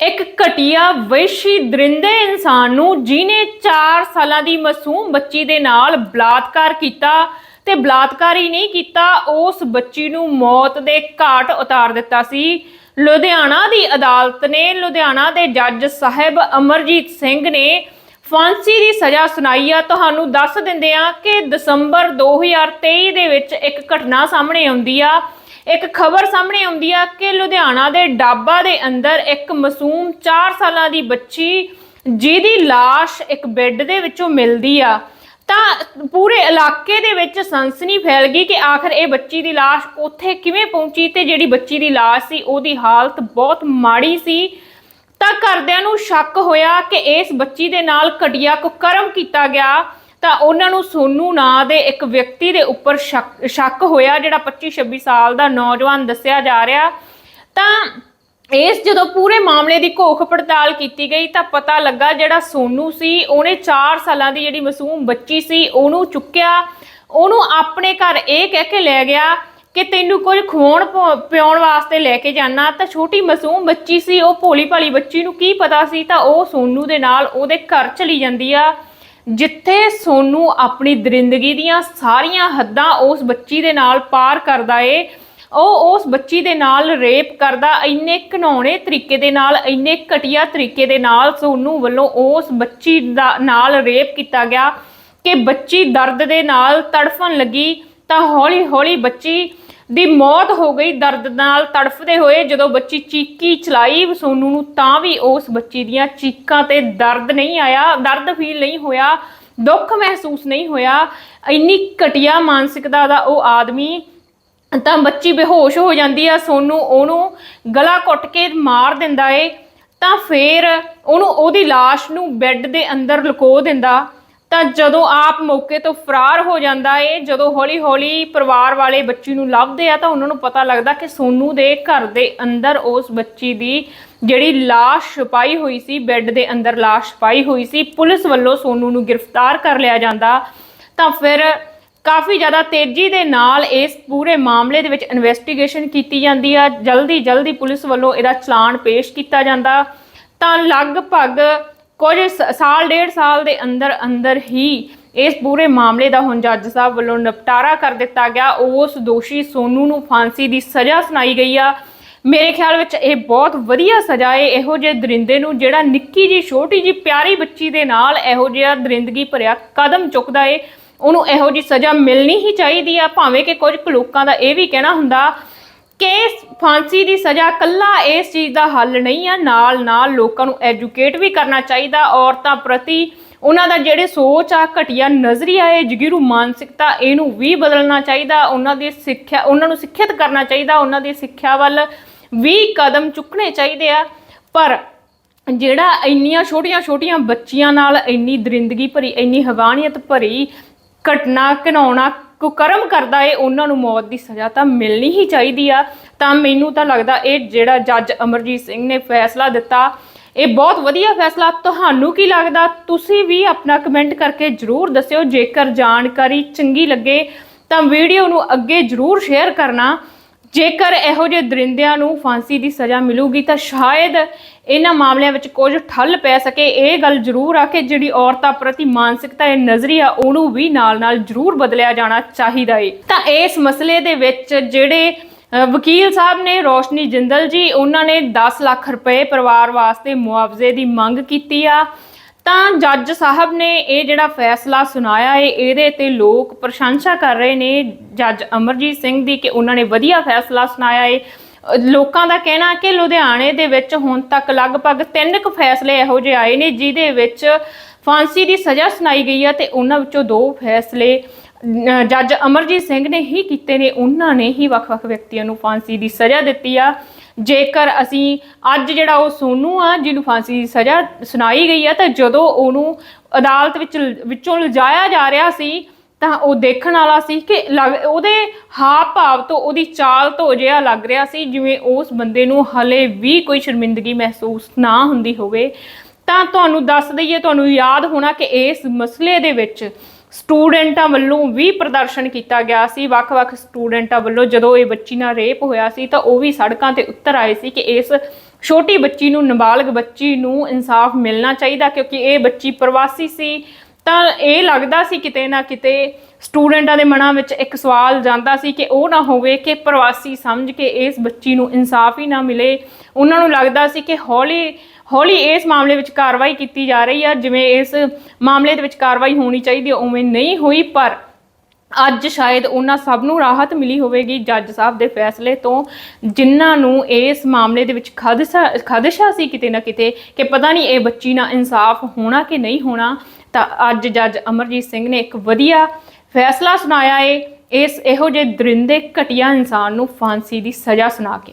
ਇੱਕ ਘਟੀਆ ਵੈਸ਼ੀ ਦਰਿੰਦੇ ਇਨਸਾਨ ਨੂੰ ਜਿਨੇ 4 ਸਾਲਾਂ ਦੀ ਮਾਸੂਮ ਬੱਚੀ ਦੇ ਨਾਲ ਬਲਾਤਕਾਰ ਕੀਤਾ ਤੇ ਬਲਾਤਕਾਰ ਹੀ ਨਹੀਂ ਕੀਤਾ, ਉਸ ਬੱਚੀ ਨੂੰ ਮੌਤ ਦੇ ਘਾਟ ਉਤਾਰ ਦਿੱਤਾ ਸੀ। ਲੁਧਿਆਣਾ ਦੀ ਅਦਾਲਤ ਨੇ ਲੁਧਿਆਣਾ ਦੇ ਜੱਜ ਸਾਹਿਬ ਅਮਰਜੀਤ ਸਿੰਘ ਨੇ ਫਾਂਸੀ ਦੀ ਸਜ਼ਾ ਸੁਣਾਈ ਆ। ਤੁਹਾਨੂੰ ਦੱਸ ਦਿੰਦੇ ਆ ਕਿ ਦਸੰਬਰ 2023 ਦੇ ਵਿੱਚ ਇੱਕ ਘਟਨਾ ਸਾਹਮਣੇ ਆਉਂਦੀ ਆ। ਇੱਕ ਖਬਰ ਸਾਹਮਣੇ ਆਉਂਦੀ ਆ ਕਿ ਲੁਧਿਆਣਾ ਦੇ ਡਾਬਾ ਦੇ ਅੰਦਰ ਇੱਕ ਮਾਸੂਮ 4 ਸਾਲਾਂ ਦੀ ਬੱਚੀ, ਜਿਹਦੀ ਲਾਸ਼ ਇੱਕ ਬੈੱਡ ਦੇ ਵਿੱਚੋਂ ਮਿਲਦੀ ਆ। ਤਾਂ ਪੂਰੇ ਇਲਾਕੇ ਦੇ ਵਿੱਚ ਸਨਸਨੀ ਫੈਲ ਗਈ ਕਿ ਆਖਰ ਇਹ ਬੱਚੀ ਦੀ ਲਾਸ਼ ਉੱਥੇ ਕਿਵੇਂ ਪਹੁੰਚੀ ਤੇ ਜਿਹੜੀ ਬੱਚੀ ਦੀ ਲਾਸ਼ ਸੀ, ਉਹਦੀ ਹਾਲਤ ਬਹੁਤ ਮਾੜੀ ਸੀ। ਤਾਂ ਘਰਦਿਆਂ ਨੂੰ ਸ਼ੱਕ ਹੋਇਆ ਕਿ ਇਸ ਬੱਚੀ ਦੇ ਨਾਲ ਘਟੀਆ ਕੁਕਰਮ ਕੀਤਾ ਗਿਆ। ਤਾਂ ਉਹਨਾਂ ਨੂੰ ਸੋਨੂ ਨਾਂ ਦੇ ਇੱਕ ਵਿਅਕਤੀ ਦੇ ਉੱਪਰ ਸ਼ੱਕ ਸ਼ੱਕ ਹੋਇਆ ਜਿਹੜਾ 25 26 ਸਾਲ ਦਾ ਨੌਜਵਾਨ ਦੱਸਿਆ ਜਾ ਰਿਹਾ। ਤਾਂ ਇਸ ਜਦੋਂ ਪੂਰੇ ਮਾਮਲੇ ਦੀ ਘੋਖ ਪੜਤਾਲ ਕੀਤੀ ਗਈ ਤਾਂ ਪਤਾ ਲੱਗਾ ਜਿਹੜਾ ਸੋਨੂ ਸੀ, ਉਹਨੇ 4 ਸਾਲਾਂ ਦੀ ਜਿਹੜੀ ਮਾਸੂਮ ਬੱਚੀ ਸੀ, ਉਹਨੂੰ ਚੁੱਕਿਆ। ਉਹਨੂੰ ਆਪਣੇ ਘਰ ਇਹ ਕਹਿ ਕੇ ਲੈ ਗਿਆ ਕਿ ਤੈਨੂੰ ਕੁਝ ਖਵਾਉਣ ਪ- ਪਿਆਉਣ ਵਾਸਤੇ ਲੈ ਕੇ ਜਾਣਾ ਤਾਂ ਛੋਟੀ ਮਾਸੂਮ ਬੱਚੀ ਸੀ, ਉਹ ਭੋਲੀ ਭਾਲੀ ਬੱਚੀ ਨੂੰ ਕੀ ਪਤਾ ਸੀ, ਤਾਂ ਉਹ ਸੋਨੂ ਦੇ ਨਾਲ ਉਹਦੇ ਘਰ ਚਲੀ ਜਾਂਦੀ ਆ। ਜਿੱਥੇ ਸੋਨੂ ਆਪਣੀ ਦਰਿੰਦਗੀ ਦੀਆਂ ਸਾਰੀਆਂ ਹੱਦਾਂ ਉਸ ਬੱਚੀ ਦੇ ਨਾਲ ਪਾਰ ਕਰਦਾ ਏ, ਉਹ ਉਸ ਬੱਚੀ ਦੇ ਨਾਲ ਰੇਪ ਕਰਦਾ, ਇੰਨੇ ਘਿਨਾਉਣੇ ਤਰੀਕੇ ਦੇ ਨਾਲ, ਇੰਨੇ ਘਟੀਆ ਤਰੀਕੇ ਦੇ ਨਾਲ ਸੋਨੂ ਵੱਲੋਂ ਉਸ ਬੱਚੀ ਦਾ ਨਾਲ ਰੇਪ ਕੀਤਾ ਗਿਆ ਕਿ ਬੱਚੀ ਦਰਦ ਦੇ ਨਾਲ ਤੜਫਣ ਲੱਗੀ ਤਾਂ ਹੌਲੀ ਹੌਲੀ ਬੱਚੀ ਦੀ ਮੌਤ ਹੋ ਗਈ, ਦਰਦ ਨਾਲ ਤੜਫਦੇ ਹੋਏ ਜਦੋਂ ਬੱਚੀ ਚੀਕੀ ਚਲਾਈ, ਸੋਨੂ ਨੂੰ ਤਾਂ ਵੀ ਉਸ ਬੱਚੀ ਦੀਆਂ ਚੀਕਾਂ ਤੇ ਦਰਦ ਨਹੀਂ ਆਇਆ, ਦਰਦ ਫੀਲ ਨਹੀਂ ਹੋਇਆ, ਦੁੱਖ ਮਹਿਸੂਸ ਨਹੀਂ ਹੋਇਆ, ਇੰਨੀ ਘਟੀਆ ਮਾਨਸਿਕਤਾ ਦਾ ਉਹ ਆਦਮੀ ਤਾਂ ਬੱਚੀ ਬੇਹੋਸ਼ ਹੋ ਜਾਂਦੀ ਆ, ਸੋਨੂੰ ਉਹਨੂੰ ਗਲਾ ਘੁੱਟ ਕੇ ਮਾਰ ਦਿੰਦਾ ਏ, ਤਾਂ ਫੇਰ ਉਹਨੂੰ ਉਹਦੀ লাশ ਨੂੰ ਬੈੱਡ ਦੇ ਅੰਦਰ ਲੁਕੋ ਦਿੰਦਾ। ਤਾਂ ਜਦੋਂ ਆਪ ਮੌਕੇ ਤੋਂ ਫਰਾਰ ਹੋ ਜਾਂਦਾ ਏ ਜਦੋਂ ਹੌਲੀ-ਹੌਲੀ ਪਰਿਵਾਰ ਵਾਲੇ ਬੱਚੀ ਨੂੰ ਲੱਭਦੇ ਆ ਤਾਂ ਉਹਨਾਂ ਨੂੰ ਪਤਾ ਲੱਗਦਾ ਕਿ ਸੋਨੂ ਦੇ ਘਰ ਦੇ ਅੰਦਰ ਉਸ ਬੱਚੀ ਦੀ ਜਿਹੜੀ লাশ ਛੁਪਾਈ ਹੋਈ ਸੀ ਬੈੱਡ ਦੇ ਅੰਦਰ লাশ ਛੁਪਾਈ ਹੋਈ ਸੀ ਪੁਲਿਸ ਵੱਲੋਂ ਸੋਨੂ ਨੂੰ ਗ੍ਰਿਫਤਾਰ ਕਰ ਲਿਆ ਜਾਂਦਾ ਤਾਂ ਫਿਰ ਕਾਫੀ ਜ਼ਿਆਦਾ ਤੇਜ਼ੀ ਦੇ ਨਾਲ ਇਸ ਪੂਰੇ ਮਾਮਲੇ ਦੇ ਵਿੱਚ ਇਨਵੈਸਟੀਗੇਸ਼ਨ ਕੀਤੀ ਜਾਂਦੀ ਆ ਜਲਦੀ ਜਲਦੀ ਪੁਲਿਸ ਵੱਲੋਂ ਇਹਦਾ ਚਲਾਨ ਪੇਸ਼ ਕੀਤਾ ਜਾਂਦਾ ਤਾਂ ਲਗਭਗ ਕੁਝ ਸ- ਸਾਲ, ਡੇਢ ਸਾਲ ਦੇ ਅੰਦਰ ਅੰਦਰ ਹੀ ਇਸ ਪੂਰੇ ਮਾਮਲੇ ਦਾ ਹੁਣ ਜੱਜ ਸਾਹਿਬ ਵੱਲੋਂ ਨਿਪਟਾਰਾ ਕਰ ਦਿੱਤਾ ਗਿਆ। ਉਸ ਦੋਸ਼ੀ ਸੋਨੂ ਨੂੰ ਫਾਂਸੀ ਦੀ ਸਜ਼ਾ ਸੁਣਾਈ ਗਈ ਆ। ਮੇਰੇ ਖਿਆਲ ਵਿੱਚ ਇਹ ਬਹੁਤ ਵਧੀਆ ਸਜ਼ਾ ਏ। ਇਹੋ ਜਿਹੇ ਦਰਿੰਦੇ ਨੂੰ ਜਿਹੜਾ ਨਿੱਕੀ ਜੀ ਛੋਟੀ ਜੀ ਪਿਆਰੀ ਬੱਚੀ ਦੇ ਨਾਲ ਇਹੋ ਜਿਹਾ ਦਰਿੰਦਗੀ ਭਰਿਆ ਕਦਮ ਚੁੱਕਦਾ ਏ, ਉਹਨੂੰ ਇਹੋ ਜੀ ਸਜ਼ਾ ਮਿਲਣੀ ਹੀ ਚਾਹੀਦੀ ਆ। ਭਾਵੇਂ ਕਿ ਕੁਝ ਕੁ ਲੋਕਾਂ ਦਾ ਇਹ ਵੀ ਕਹਿਣਾ ਹੁੰਦਾ ਕਿ ਫਾਂਸੀ ਦੀ ਸਜ਼ਾ ਕੱਲਾ ਇਸ ਚੀਜ਼ ਦਾ ਹੱਲ ਨਹੀਂ ਆ। ਨਾਲ ਨਾਲ ਲੋਕਾਂ ਨੂੰ ਐਜੂਕੇਟ ਵੀ ਕਰਨਾ ਚਾਹੀਦਾ। ਔਰਤਾਂ ਪ੍ਰਤੀ ਉਹਨਾਂ ਦਾ ਜਿਹੜੇ ਸੋਚ ਆ, ਘਟੀਆ ਨਜ਼ਰੀਆ ਹੈ ਜਗੀਰੂ ਮਾਨਸਿਕਤਾ ਇਹਨੂੰ ਵੀ ਬਦਲਣਾ ਚਾਹੀਦਾ। ਉਹਨਾਂ ਦੀ ਸਿੱਖਿਆ ਉਹਨਾਂ ਨੂੰ ਸਿੱਖਿਅਤ ਕਰਨਾ ਚਾਹੀਦਾ। ਉਹਨਾਂ ਦੀ ਸਿੱਖਿਆ ਵੱਲ ਵੀ ਕਦਮ ਚੁੱਕਣੇ ਚਾਹੀਦੇ ਆ। ਪਰ ਜਿਹੜਾ ਇੰਨੀਆਂ ਛੋਟੀਆਂ-ਛੋਟੀਆਂ ਬੱਚੀਆਂ ਨਾਲ ਇੰਨੀ ਦਰਿੰਦਗੀ ਭਰੀ, ਇੰਨੀ ਹਵਾਨੀਅਤ ਭਰੀ ਘਟਨਾ ਘਿਨਾਉਣਾ ਕੁਕਰਮ ਕਰਦਾ ਏ, ਉਹਨਾਂ ਨੂੰ ਮੌਤ ਦੀ ਸਜ਼ਾ ਤਾਂ ਮਿਲਣੀ ਹੀ ਚਾਹੀਦੀ ਆ। ਤਾਂ ਮੈਨੂੰ ਤਾਂ ਲੱਗਦਾ ਇਹ ਜਿਹੜਾ ਜੱਜ ਅਮਰਜੀਤ ਸਿੰਘ ਨੇ ਫੈਸਲਾ ਦਿੱਤਾ, ਇਹ ਬਹੁਤ ਵਧੀਆ ਫੈਸਲਾ। ਤੁਹਾਨੂੰ ਕੀ ਲੱਗਦਾ? ਤੁਸੀਂ ਵੀ ਆਪਣਾ ਕਮੈਂਟ ਕਰਕੇ ਜਰੂਰ ਦੱਸਿਓ। ਜੇਕਰ ਜਾਣਕਾਰੀ ਚੰਗੀ ਲੱਗੇ ਤਾਂ ਵੀਡੀਓ ਨੂੰ ਅੱਗੇ ਜਰੂਰ ਸ਼ੇਅਰ ਕਰਨਾ। ਜੇਕਰ ਇਹੋ ਜਿਹੇ ਦਰਿੰਦਿਆਂ ਨੂੰ ਫਾਂਸੀ ਦੀ ਸਜ਼ਾ ਮਿਲੂਗੀ ਤਾਂ ਸ਼ਾਇਦ ਇਹਨਾਂ ਮਾਮਲਿਆਂ ਵਿੱਚ ਕੁਝ ਠੱਲ ਪੈ ਸਕੇ। ਇਹ ਗੱਲ ਜ਼ਰੂਰ ਆ ਕਿ ਜਿਹੜੀ ਔਰਤਾਂ ਪ੍ਰਤੀ ਮਾਨਸਿਕਤਾ ਇਹ ਨਜ਼ਰੀਆ ਉਹਨੂੰ ਵੀ ਨਾਲ-ਨਾਲ ਜ਼ਰੂਰ ਬਦਲਿਆ ਜਾਣਾ ਚਾਹੀਦਾ ਏ। ਤਾਂ ਇਸ ਮਸਲੇ ਦੇ ਵਿੱਚ ਜਿਹੜੇ ਵਕੀਲ ਸਾਹਿਬ ਨੇ ਰੋਸ਼ਨੀ ਜਿੰਦਲ ਜੀ, ਉਹਨਾਂ ਨੇ 10 ਲੱਖ ਰੁਪਏ ਪਰਿਵਾਰ ਵਾਸਤੇ ਮੁਆਵਜ਼ੇ ਦੀ ਮੰਗ ਕੀਤੀ ਆ। ਤਾਂ ਜੱਜ ਸਾਹਿਬ ਨੇ ਇਹ ਜਿਹੜਾ ਫੈਸਲਾ ਸੁਣਾਇਆ ਏ, ਇਹਦੇ ਤੇ ਲੋਕ ਪ੍ਰਸ਼ੰਸਾ ਕਰ ਰਹੇ ਨੇ। ਜੱਜ ਅਮਰਜੀਤ ਸਿੰਘ ਦੀ ਕਿ ਉਹਨਾਂ ਨੇ ਵਧੀਆ ਫੈਸਲਾ ਸੁਣਾਇਆ ਏ। ਲੋਕਾਂ ਦਾ ਕਹਿਣਾ ਕਿ ਲੁਧਿਆਣੇ ਦੇ ਵਿੱਚ ਹੁਣ ਤੱਕ ਲਗਭਗ ਤਿੰਨ ਕੁ ਫੈਸਲੇ ਇਹੋ ਜਿਹੇ ਆਏ ਨੇ, ਜਿਹਦੇ ਵਿੱਚ ਫਾਂਸੀ ਦੀ ਸਜ਼ਾ ਸੁਣਾਈ ਗਈ ਹੈ ਤੇ ਉਹਨਾਂ ਵਿੱਚੋਂ ਦੋ ਫੈਸਲੇ ਜੱਜ ਅਮਰਜੀਤ ਸਿੰਘ ਨੇ ਹੀ ਕੀਤੇ ਨੇ। ਉਹਨਾਂ ਨੇ ਹੀ ਵੱਖ-ਵੱਖ ਵਿਅਕਤੀਆਂ ਨੂੰ ਫਾਂਸੀ ਦੀ ਸਜ਼ਾ ਦਿੱਤੀ ਆ। ਜੇਕਰ ਅਸੀਂ ਅੱਜ ਜਿਹੜਾ ਉਹ ਸੋਨੂ ਆ, ਜਿਹਨੂੰ ਫਾਂਸੀ ਦੀ ਸਜ਼ਾ ਸੁਣਾਈ ਗਈ ਆ, ਤਾਂ ਜਦੋਂ ਉਹਨੂੰ ਅਦਾਲਤ ਵਿੱਚ ਵਿੱਚੋਂ ਲਿਜਾਇਆ ਜਾ ਰਿਹਾ ਸੀ, ਤਾਂ ਉਹ ਦੇਖਣ ਵਾਲਾ ਸੀ ਕਿ ਲੱਗ- ਉਹਦੇ ਹਾਵ ਭਾਵ ਤੋਂ, ਉਹਦੀ ਚਾਲ ਤੋਂ ਅਜਿਹਾ ਲੱਗ ਰਿਹਾ ਸੀ, ਜਿਵੇਂ ਉਸ ਬੰਦੇ ਨੂੰ ਹਲੇ ਵੀ ਕੋਈ ਸ਼ਰਮਿੰਦਗੀ ਮਹਿਸੂਸ ਨਾ ਹੁੰਦੀ ਹੋਵੇ। ਤਾਂ ਤੁਹਾਨੂੰ ਦੱਸ ਦਈਏ, ਤੁਹਾਨੂੰ ਯਾਦ ਹੋਣਾ ਕਿ ਇਸ ਮਸਲੇ ਦੇ ਵਿੱਚ ਸਟੂਡੈਂਟਾਂ ਵੱਲੋਂ ਵੀ ਪ੍ਰਦਰਸ਼ਨ ਕੀਤਾ ਗਿਆ ਸੀ। ਵੱਖ-ਵੱਖ ਸਟੂਡੈਂਟਾਂ ਵੱਲੋਂ ਜਦੋਂ ਇਹ ਬੱਚੀ ਨਾਲ ਰੇਪ ਹੋਇਆ ਸੀ, ਤਾਂ ਉਹ ਵੀ ਸੜਕਾਂ ਤੇ ਉੱਤਰ ਆਏ ਸੀ ਕਿ ਇਸ ਛੋਟੀ ਬੱਚੀ ਨੂੰ ਨਾਬਾਲਗ ਬੱਚੀ ਨੂੰ ਇਨਸਾਫ ਮਿਲਣਾ ਚਾਹੀਦਾ, ਕਿਉਂਕਿ ਇਹ ਬੱਚੀ ਪ੍ਰਵਾਸੀ ਸੀ। ਤਾਂ ਇਹ ਲੱਗਦਾ ਸੀ ਕਿਤੇ ਨਾ ਕਿਤੇ ਸਟੂਡੈਂਟਾਂ ਦੇ ਮਨਾਂ ਵਿੱਚ ਇੱਕ ਸਵਾਲ ਜਾਂਦਾ ਸੀ ਕਿ ਉਹ ਨਾ ਹੋਵੇ ਕਿ ਪ੍ਰਵਾਸੀ ਸਮਝ ਕੇ ਇਸ ਬੱਚੀ ਨੂੰ ਇਨਸਾਫ ਹੀ ਨਾ ਮਿਲੇ। ਉਹਨਾਂ ਨੂੰ ਲੱਗਦਾ ਸੀ ਕਿ ਹੌਲੀ ਹੌਲੀ ਇਸ ਮਾਮਲੇ ਵਿੱਚ ਕਾਰਵਾਈ ਕੀਤੀ ਜਾ ਰਹੀ ਆ, ਜਿਵੇਂ ਇਸ ਮਾਮਲੇ ਦੇ ਵਿੱਚ ਕਾਰਵਾਈ ਹੋਣੀ ਚਾਹੀਦੀ ਉਵੇਂ ਨਹੀਂ ਹੋਈ, ਪਰ ਅੱਜ ਸ਼ਾਇਦ ਉਹਨਾਂ ਸਭ ਨੂੰ ਰਾਹਤ ਮਿਲੀ ਹੋਵੇਗੀ ਜੱਜ ਸਾਹਿਬ ਦੇ ਫੈਸਲੇ ਤੋਂ, ਜਿਨ੍ਹਾਂ ਨੂੰ ਇਸ ਮਾਮਲੇ ਦੇ ਵਿੱਚ ਖਦਸ਼ਾ ਖਦਸ਼ਾ ਸੀ ਕਿਤੇ ਨਾ ਕਿਤੇ ਕਿ ਪਤਾ ਨਹੀਂ ਇਹ ਬੱਚੀ ਨਾਲ ਇਨਸਾਫ ਹੋਣਾ ਕਿ ਨਹੀਂ ਹੋਣਾ। ਤਾਂ ਅੱਜ ਜੱਜ ਅਮਰਜੀਤ ਸਿੰਘ ਨੇ ਇੱਕ ਵਧੀਆ ਫੈਸਲਾ ਸੁਣਾਇਆ ਏ। ਇਸ ਇਹੋ ਜਿਹੇ ਦਰਿੰਦੇ ਘਟੀਆ ਇਨਸਾਨ ਨੂੰ ਫਾਂਸੀ ਦੀ ਸਜ਼ਾ ਸੁਣਾ ਕੇ।